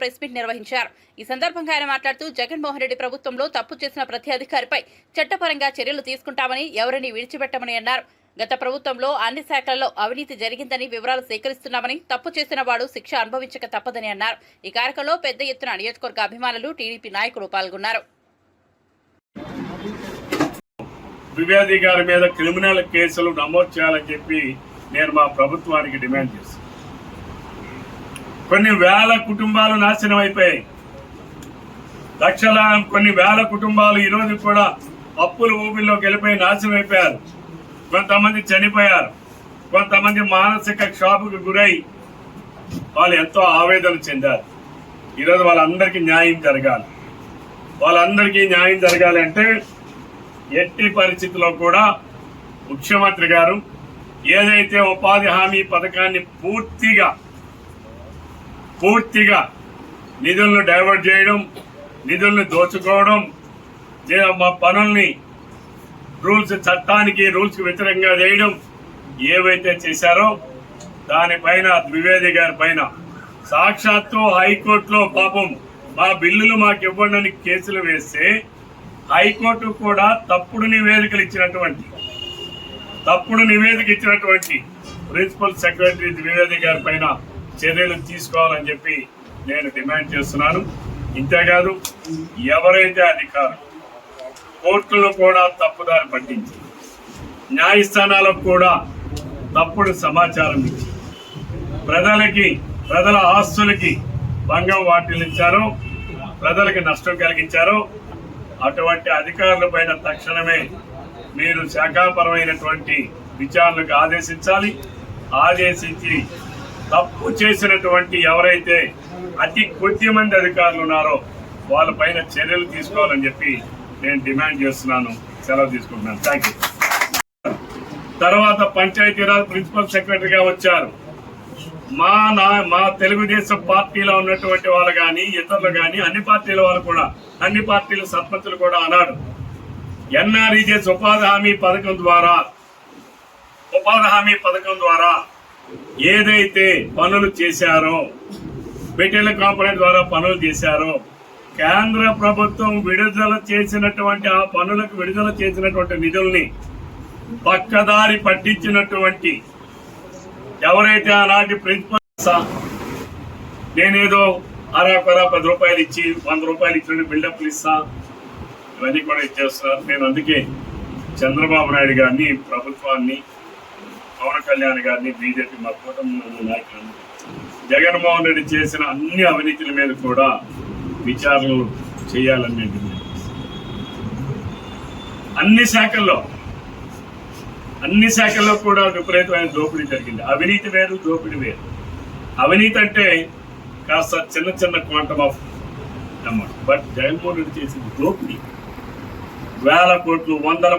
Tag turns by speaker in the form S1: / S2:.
S1: Press meet నిర్వహించారు. ఈ సందర్భంగా ఆయన మాట్లాడుతూ జగన్మోహన్ రెడ్డి ప్రభుత్వంలో తప్పు చేసిన ప్రతి అధికారిపై చట్టపరంగా చర్యలు తీసుకుంటామని ఎవరిని విడిచిపెట్టమని అన్నారు. గత ప్రభుత్వంలో అన్ని శాఖలలో అవినీతి జరిగిందని వివరాలు సేకరిస్తున్నామని తప్పు చేసిన వాడు శిక్ష అనుభవించక తప్పదని అన్నారు. ఈ కార్యక్రమంలో పెద్ద ఎత్తున నియోజకవర్గ అభిమానులు టీడీపీ నాయకులు పాల్గొన్నారు.
S2: ద్వివేది గారి మీద క్రిమినల్ కేసులు నమోదు చేయాలని చెప్పి నేను మా ప్రభుత్వానికి డిమాండ్ చేశాను కొన్ని వేల కుటుంబాలు నాశనం అయిపోయాయి. లక్షల కొన్ని వేల కుటుంబాలు ఈరోజు కూడా అప్పుల ఊబిలోకి వెళ్ళిపోయి నాశనం అయిపోయారు. కొంతమంది చనిపోయారు. కొంతమంది మానసిక క్షోభకు గురై వాళ్ళు ఎంతో ఆవేదన చెందారు. ఈరోజు వాళ్ళందరికీ న్యాయం జరగాలి. వాళ్ళందరికీ న్యాయం జరగాలి అంటే ఎట్టి పరిస్థితుల్లో కూడా ముఖ్యమంత్రి గారు ఏదైతే ఉపాధి హామీ పథకాన్ని పూర్తిగా పూర్తిగా నిధులను డైవర్ట్ చేయడం నిధులను దోచుకోవడం లేదా మా పనుల్ని రూల్స్ చట్టానికి రూల్స్ వ్యతిరేకంగా చేయడం ఏవైతే చేశారో దానిపైన ద్వివేది గారి పైన సాక్షాత్తు హైకోర్టులో పాపం మా బిల్లులు మాకు ఇవ్వండి కేసులు వేస్తే హైకోర్టు కూడా తప్పుడు నివేదికలు ఇచ్చినటువంటి తప్పుడు నివేదిక ఇచ్చినటువంటి ప్రిన్సిపల్ సెక్రటరీ ద్వివేది గారి పైన చర్యలు తీసుకోవాలని చెప్పి నేను డిమాండ్ చేస్తున్నాను. ఇంతేకాదు ఎవరైతే అధికారులు కోర్టులను కూడా తప్పుదారి పట్టించి న్యాయస్థానాలకు కూడా తప్పుడు సమాచారం ఇచ్చి ప్రజలకి ప్రజల ఆస్తులకి భంగం వాటిల్లించారు ప్రజలకి నష్టం కలిగించారో అటువంటి అధికారుల పైన తక్షణమే మీరు శాఖాపరమైనటువంటి విచారణకు ఆదేశించాలి. ఆదేశించి తప్పు చేసినటువంటి ఎవరైతే అతి కొద్ది మంది అధికారులు ఉన్నారో వాళ్ళపైన చర్యలు తీసుకోవాలని చెప్పి నేను డిమాండ్ చేస్తున్నాను. సెలవు తీసుకుంటున్నాను. థ్యాంక్ యూ తర్వాత పంచాయతీరాజ్ ప్రిన్సిపల్ సెక్రటరీగా వచ్చారు. మా నా మా తెలుగుదేశం పార్టీలో ఉన్నటువంటి వాళ్ళు కానీ ఇతరులు కానీ అన్ని పార్టీల వాళ్ళు కూడా అన్ని పార్టీల సర్పంచులు కూడా అన్నాడు ఎన్ఆర్ఈజెస్ ఉపాధి హామీ పథకం ద్వారా ఉపాధి హామీ పథకం ద్వారా ఏదైతే పనులు చేశారో బెటెల కాంపనెంట్ ద్వారా పనులు చేశారో కేంద్ర ప్రభుత్వం విడుదల చేసినటువంటి ఆ పనులకు విడుదల చేసినటువంటి నిధుల్ని పక్కదారి పట్టించినటువంటి ఎవరైతే ఆనాటి ప్రిన్సిపల్ నేనేదో అరాకొర పది రూపాయలు ఇచ్చి వంద రూపాయలు ఇచ్చిన బిల్డప్లు ఇస్తా ఇవన్నీ కూడా ఇచ్చేస్తున్నారు. నేను అందుకే చంద్రబాబు నాయుడు గారిని ప్రభుత్వాన్ని పవన్ కళ్యాణ్ గారిని బీజేపీ మా కుటుంబ నాయకులను జగన్మోహన్ రెడ్డి చేసిన అన్ని అవినీతుల మీద కూడా విచారణలు చేయాలని నేను అన్ని శాఖల్లో అన్ని శాఖల్లో కూడా విపరీతమైన దోపిడీ జరిగింది. అవినీతి వేరు దోపిడీ వేరు. అవినీతి అంటే కాస్త చిన్న చిన్న quantum of amount but Jaganmohan Reddy చేసింది దోపిడీ వేల కోట్లు వందల